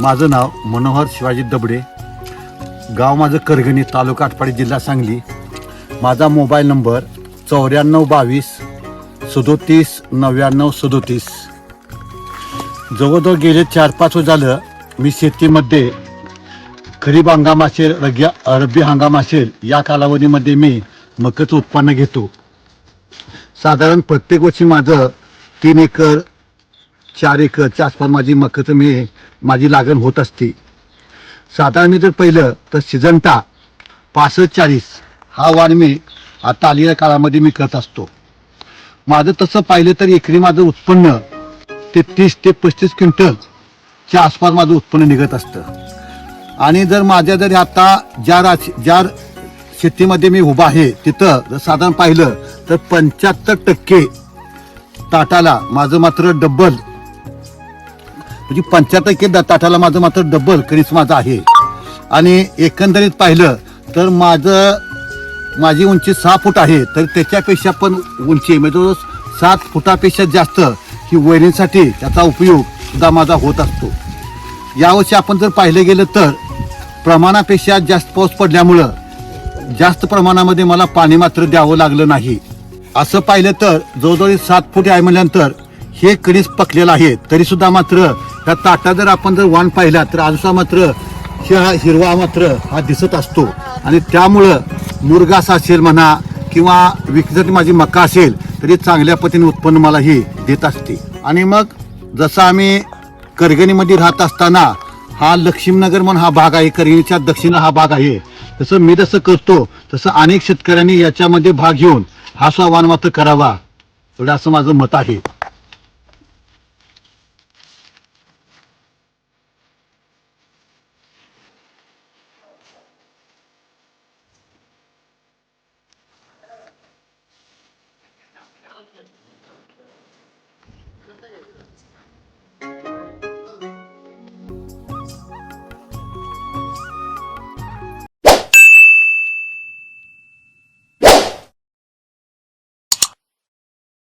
माझं नाव मनोहर शिवाजी दबडे. गाव माझं करगणी तालुका आटपाडी जिल्हा सांगली. माझा मोबाईल नंबर चौऱ्याण्णव बावीस सदोतीस नव्याण्णव सदोतीस. जवळजवळ गेले चार पाच झालं मी शेतीमध्ये खरीप हंगाम असेल रग्या रब्बी हंगाम असेल या कालावधीमध्ये मी मकाचं उत्पन्न घेतो. साधारण प्रत्येक वर्षी माझं तीन एकर चार एकरच्या आसपास माझी मकाचं मी माझी लागण होत असते. साधारण मी जर पहिलं तर सिजंटा पासष्ट चाळीस हा वाण मी आता आलेल्या काळामध्ये मी करत असतो. माझं तसं पाहिलं तर एकरी माझं उत्पन्न ते तीस ते पस्तीस क्विंटलच्या आसपास माझं उत्पन्न निघत असतं. आणि जर माझ्या जर आता ज्या राज ज्या शेतीमध्ये मी उभा आहे तिथं जर साधारण पाहिलं तर पंच्याहत्तर टक्के ताटाला माझं मात्र डब्बल म्हणजे पंच्याहत्तर टक्के द- ताटाला माझं मात्र डब्बल कणीस माझं आहे. आणि एकंदरीत पाहिलं तर माझं माझी उंची सहा फूट आहे तर त्याच्यापेक्षा पण उंची म्हणजे सात फुटापेक्षा जास्त ही वैरीसाठी त्याचा उपयोग सुद्धा माझा होत असतो. यावर्षी आपण जर पाहिलं गेलं तर प्रमाणापेक्षा जास्त पाऊस पडल्यामुळं जास्त प्रमाणामध्ये मला पाणी मात्र द्यावं लागलं नाही. असं पाहिलं तर जवळजवळ सात फूट आहे म्हटल्यानंतर हे कणीस पकलेलं आहे तरीसुद्धा मात्र त्या ताटा जर आपण जर वाण पाहिला तर आजचा मात्र हे हा हिरवा मात्र हा दिसत असतो. आणि त्यामुळं मुरगास असेल म्हणा किंवा विकण्यासाठी माझी मका असेल तरी चांगल्या पद्धतीने उत्पन्न मला ही देत असते. आणि मग जसं आम्ही करगणीमध्ये राहत असताना हा लक्ष्मीनगर म्हणून हा भाग आहे करगणीच्या दक्षिण हा भाग आहे. तसं मी जसं करतो तसं अनेक शेतकऱ्यांनी याच्यामध्ये भाग घेऊन हा स्वावान मात्र करावा. एवढं असं माझं मत आहे.